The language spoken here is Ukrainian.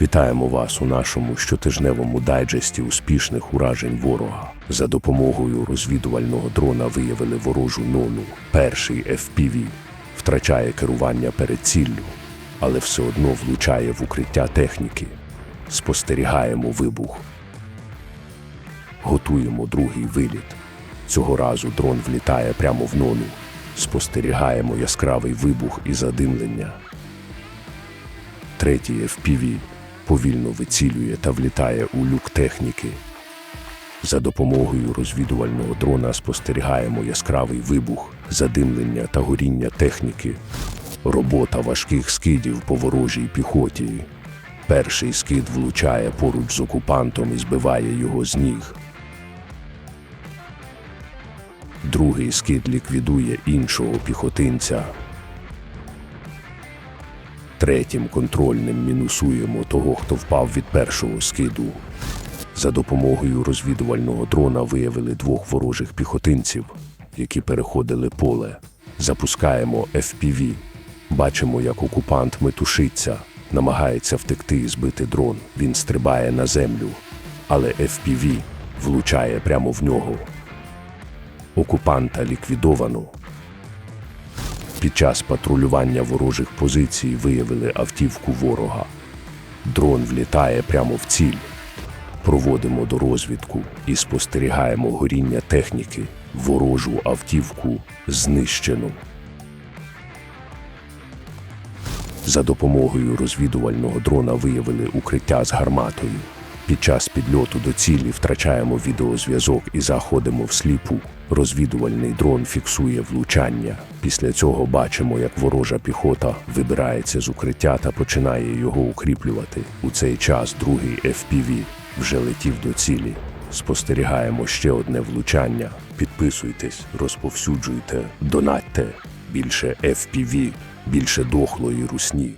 Вітаємо вас у нашому щотижневому дайджесті успішних уражень ворога. За допомогою розвідувального дрона виявили ворожу нону. Перший FPV втрачає керування перед ціллю, але все одно влучає в укриття техніки. Спостерігаємо вибух. Готуємо другий виліт. Цього разу дрон влітає прямо в нону. Спостерігаємо яскравий вибух і задимлення. Третій FPV повільно вицілює та влітає у люк техніки. За допомогою розвідувального дрона спостерігаємо яскравий вибух, задимлення та горіння техніки. Робота важких скидів по ворожій піхоті. Перший скид влучає поруч з окупантом і збиває його з ніг. Другий скид ліквідує іншого піхотинця. Третім контрольним мінусуємо того, хто впав від першого скиду. За допомогою розвідувального дрона виявили двох ворожих піхотинців, які переходили поле. Запускаємо FPV. Бачимо, як окупант метушиться, намагається втекти і збити дрон. Він стрибає на землю, але FPV влучає прямо в нього. Окупанта ліквідовано. Під час патрулювання ворожих позицій виявили автівку ворога. Дрон влітає прямо в ціль. Проводимо до розвідку і спостерігаємо горіння техніки. Ворожу автівку знищено. За допомогою розвідувального дрона виявили укриття з гарматою. Під час підльоту до цілі втрачаємо відеозв'язок і заходимо в сліпу. Розвідувальний дрон фіксує влучання. Після цього бачимо, як ворожа піхота вибирається з укриття та починає його укріплювати. У цей час другий FPV вже летів до цілі. Спостерігаємо ще одне влучання. Підписуйтесь, розповсюджуйте, донатьте. Більше FPV, більше дохлої русні.